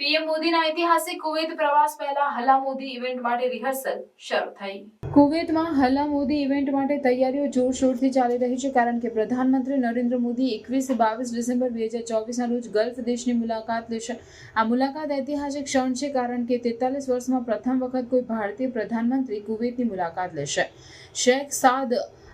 PM મોદીના ઐતિહાસિક Kuwait પ્રવાસ પહેલા હલા ઇવેન્ટ માટે રિહર્સલ શરૂ થઈ. કુવૈતમાં હલા મોદી ઇવેન્ટ માટે તૈયારીઓ જોરશોરથી ચાલી રહી છે કારણ કે પ્રધાનમંત્રી નરેન્દ્ર મોદી એકવીસ બાવીસ ડિસેમ્બર બે હજાર ચોવીસના રોજ ગલ્ફ દેશની મુલાકાત લેશે. આ મુલાકાત ઐતિહાસિક ક્ષણ છે કારણ કે તેતાલીસ વર્ષમાં પ્રથમ વખત કોઈ ભારતીય પ્રધાનમંત્રી કુવૈતની મુલાકાત લેશે. શેખ સાદ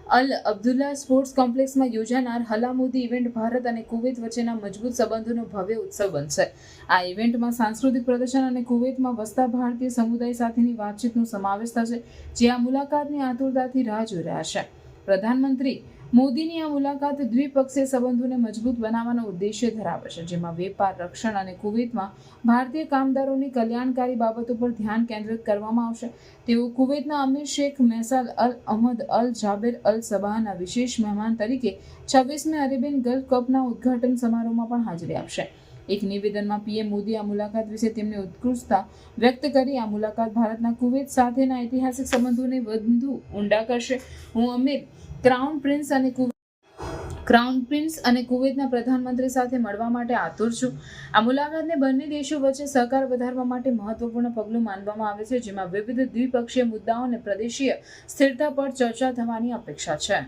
અલ અબ્દુલ્લા સ્પોર્ટ્સ કોમ્પ્લેક્સમાં યોજાનાર હલામુદી ઇવેન્ટ ભારત અને કુવૈત વચ્ચેના મજબૂત સંબંધોનો ભવ્ય ઉત્સવ બનશે. આ ઇવેન્ટમાં સાંસ્કૃતિક પ્રદર્શન અને કુવૈતમાં વસતા ભારતીય સમુદાય સાથેની વાતચીતનો સમાવેશ થશે, જે આ મુલાકાતની આતુરતાથી રાહ જોઈ રહ્યા છે. પ્રધાનમંત્રી મોદીની આ મુલાકાત દ્વિપક્ષીય સંબંધોને મજબૂત બનાવવાનો ઉદ્દેશ્ય ધરાવે છે, જેમાં વેપાર, રક્ષણ અને કુવૈતમાં ભારતીય કામદારોની કલ્યાણકારી બાબતો પર ધ્યાન કેન્દ્રિત કરવામાં આવશે. તેઓ કુવૈતના અમીર શેખ મહેસાલ અલ અહમદ અલ જાબેર અલ સબાહના વિશેષ મહેમાન તરીકે છવ્વીસમી અરેબિયન ગલ્ફ કપના ઉદ્ઘાટન સમારોહમાં પણ હાજરી આપશે. એક નિવેદનમાં પીએમ મોદી આ મુલાકાત વિશે તેમની ઉત્કૃષ્ટતા વ્યક્ત કરી. આ મુલાકાત ભારતના કુવૈત સાથેના ઐતિહાસિક સંબંધોને વધુ ઊંડા કરશે. હું અમીર ક્રાઉન પ્રિન્સ અને ક્રાઉન પ્રિન્સ અને કુવૈતના પ્રધાનમંત્રી સાથે મળવા માટે આતુર છું. આ મુલાકાતને બંને દેશો વચ્ચે સહકાર વધારવા માટે મહત્વપૂર્ણ પગલું માનવામાં આવે છે, જેમાં વિવિધ દ્વિપક્ષીય મુદ્દાઓ અને પ્રદેશીય સ્થિરતા પર ચર્ચા થવાની અપેક્ષા છે.